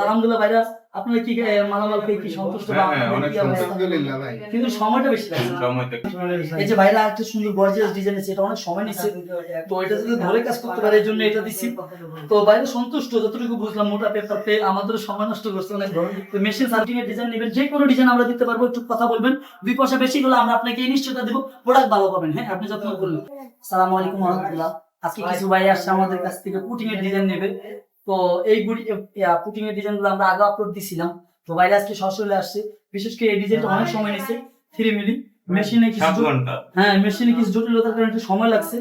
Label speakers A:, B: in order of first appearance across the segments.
A: আলহামদুলিল্লাহ ভাইরা আপনারা কি মালামাল পেয়ে কি সন্তুষ্ট
B: হ্যাঁ, হ্যাঁ,
A: কিন্তু সময়টা বেশি লাগছে এই যে ভাইরা একটা সুন্দর গর্জিয়াস ডিজাইন আছে এটা অনেক সময় নিচ্ছে। তো এটা যদি ধরে কাজ করতে পারে এই জন্য এটা দিছি। তো সন্তুষ্ট যতটুকু বুঝলাম মোটা পেপার পেয়ে আমাদের সময় নষ্ট করছে। অনেক মেশিন সার্টিং এর ডিজাইন নেবেন যে কোনো ডিজাইন আমরা দিতে পারব একটু কথা বলবেন। দুই পয়সা বেশি হলে আমরা আপনাকে এই নিশ্চয়তা দেবো প্রোডাক্ট ভালো পাবেন। হ্যাঁ আপনি যত্ন করলেন সালামু আলাইকুম রহমতুল্লাহ। আজকে কিছু ভাই আসছে আমাদের কাছ থেকে পুটিং এর ডিজাইন নেবে। তো এই পুটিং এর ডিজাইনগুলো আমরা আগে আপলোড দিছিলাম। তো বাইরে আজকে সরাসরি আসছে। বিশেষ করে এই ডিজাইনটা অনেক সময় নিচ্ছে থ্রি মিলি। মেশিনে কিছু হ্যাঁ মেশিনে কিছু জটিলতার কারণে একটু সময় লাগছে।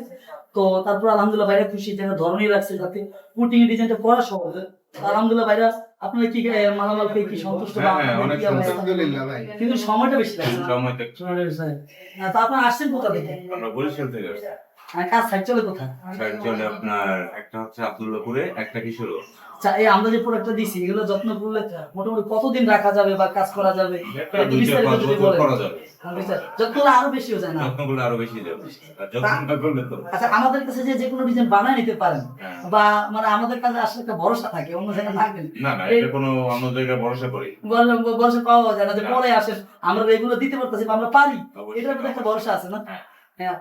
A: তো তারপর আলহামদুলিল্লাহ বাইরে খুশি যেন ধরনই লাগছে যাতে পুটিং এর ডিজাইনটা করা সহজ হয়। আলহামদুলিল্লাহ বাইরে আপনারা কি মালামাল পেয়ে কি সন্তুষ্ট
B: হ্যাঁ, হ্যাঁ,
A: কিন্তু সময়টা বেশি লাগছে
B: সময়টা
A: হ্যাঁ, তো আপনারা আসছেন কোথা থেকে?
B: আমরা বরিশাল থেকে আসছি।
A: কাজ সাইড চলে কোথায়?
B: সাইড চলে আপনার একটা হচ্ছে আব্দুল্লাহপুরে একটা কিশোর
A: আচ্ছা, এই আমরা যে প্রোডাক্টটা দিছি এগুলো যত্ন করলে মোটামুটি কতদিন রাখা যাবে বা কাজ করা যাবে?
B: একটা দুই চার পাঁচ
A: যদি
B: বছর
A: বলেন।
B: করা যাবে।
A: আচ্ছা, যত্ন করলে আরও বেশি যায় না।
B: যত্ন করলে আরও বেশি যাবে। আর যত্ন না করলে তো
A: আচ্ছা আমাদের কাছে যে যে কোনো ডিজাইন বানায় নিতে পারেন
B: হ্যাঁ।
A: বা মানে আমাদের কাছে আসলে একটা ভরসা থাকে অন্য জায়গায় থাকে না।
B: না না এটা কোনো অন্য জায়গায় ভরসা করি।
A: ভরসা পাওয়া যায় না যে পরে আসেন আমরা এগুলো দিতে পারতেছি বা আমরা পারি। এটার একটা ভরসা আছে না?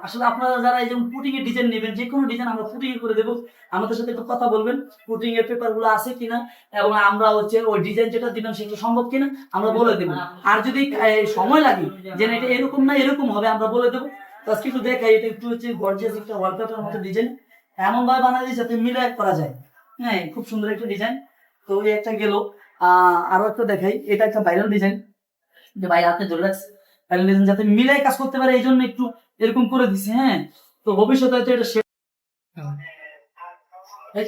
A: আসলে আপনারা যারা এই পুটিং এর ডিজাইন নেবেন, যে কোনো ডিজাইন আমরা পুটিং করে দেবো। আমাদের সাথে একটু কথা বলবেন পুটিং এর পেপারগুলো আছে কিনা, এবং আমরা হচ্ছে ওই ডিজাইন যেটা দিলাম সেটা সম্ভব কিনা, আমরা বলে দেবো। আর যদি সময় লাগে, যে এটা এরকম না এরকম হবে, আমরা বলে দেবো। আজকে একটু দেখাই, এটা একটু হচ্ছে গর্জিয়াস একটা ওয়ালপেপার মতো ডিজাইন এমন ভাবে বানাই দিয়েছে যাতে মিলে করা যায়। হ্যাঁ খুব সুন্দর একটা ডিজাইন তো এই একটা গেল। আরও একটা দেখাই, এটা একটা ভাইরাল ডিজাইন যে ভাই, হাতে ধরে রাখছে। যাতে কাজ করতে পারে এই জন্য একটু এরকম করে দিছে হ্যাঁ? তো ভবিষ্যতে হয়তো এটা সে- এই,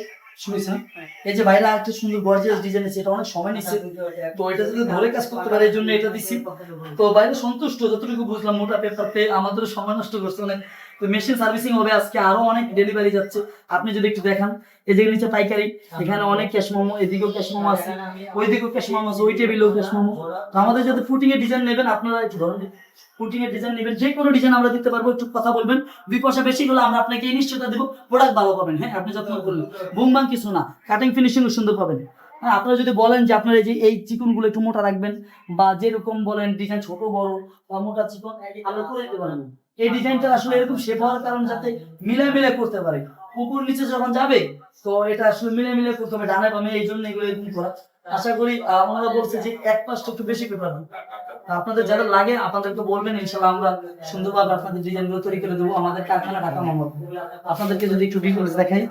A: এই যে ভাইরা একটা সুন্দর গর্জিয়াস ডিজাইন আছে এটা অনেক সময় নিচ্ছে। তো এটা যদি ধরে কাজ করতে পারে এই জন্য এটা দিছি। তো বাইরে সন্তুষ্ট যতটুকু বুঝলাম মোটা পেপার পেয়ে আমাদের সময় নষ্ট করছে অনেক তো মেশিন সার্ভিসিং হবে আজকে, আরও অনেক ডেলিভারি যাচ্ছে। আপনি যদি একটু দেখান এই যে নিচে পাইকারি, এখানে অনেক ক্যাশ মোমো, এদিকেও ক্যাশ মোমো আছে, ওইদিকেও ক্যাশ মোমো আছে, ওই টেবিলেও ক্যাশ মোমো। তো আমাদের যাতে ফুটিং এর ডিজাইন নেবেন, আপনারা একটু ধরুন ফুটিং এর ডিজাইন নেবেন, যে কোনো ডিজাইন আমরা দিতে পারব, একটু কথা বলবেন। দুই পয়সা বেশি হলে আমরা আপনাকে এই নিশ্চয়তা দেবো প্রোডাক্ট ভালো পাবেন। হ্যাঁ আপনি যত্ন করলেন। বুম বাং কিছু না কাটিং ফিনিশিং সুন্দর পাবেন। হ্যাঁ আপনারা যদি বলেন যে আপনারা যে এই চিকনগুলো একটু মোটা রাখবেন, বা যেরকম বলেন ডিজাইন ছোট, বড়, বা মোটা চিকন আমরা করে দিতে পারেন এই ডিজাইনটা আসলে এরকম শেপ হওয়ার কারণ যাতে মিলে মিলে করতে পারে। উপর নিচে যখন যাবে, তো এটা আসলে মিলে মিলে করতে হবে, ডানে বামে, এই জন্য এগুলো এরকম করা। আশা করি ওনারা বলছে যে এক পাশটা একটু বেশি পেপার আপনাদের যারা লাগে, আপনাদেরকে বলবেন ইনশাল্লাহ আমরা সুন্দরভাবে আপনাদের ডিজাইনগুলো তৈরি করে দেবো। আমাদের কারখানা ঢাকা মোহাম্মদ। আপনাদেরকে যদি একটু ডিটেলস দেখাই,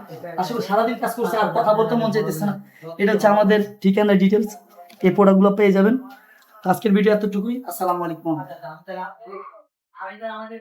A: আসলে সারাদিন কাজ করছে আর কথা বলতে মন চাইতেছে না। এটা হচ্ছে আমাদের ঠিকানা ডিটেলস এই প্রোডাক্টগুলো পেয়ে যাবেন। আজকের ভিডিও এতটুকুই। আসসালামু আলাইকুম। আমি তো আমাদের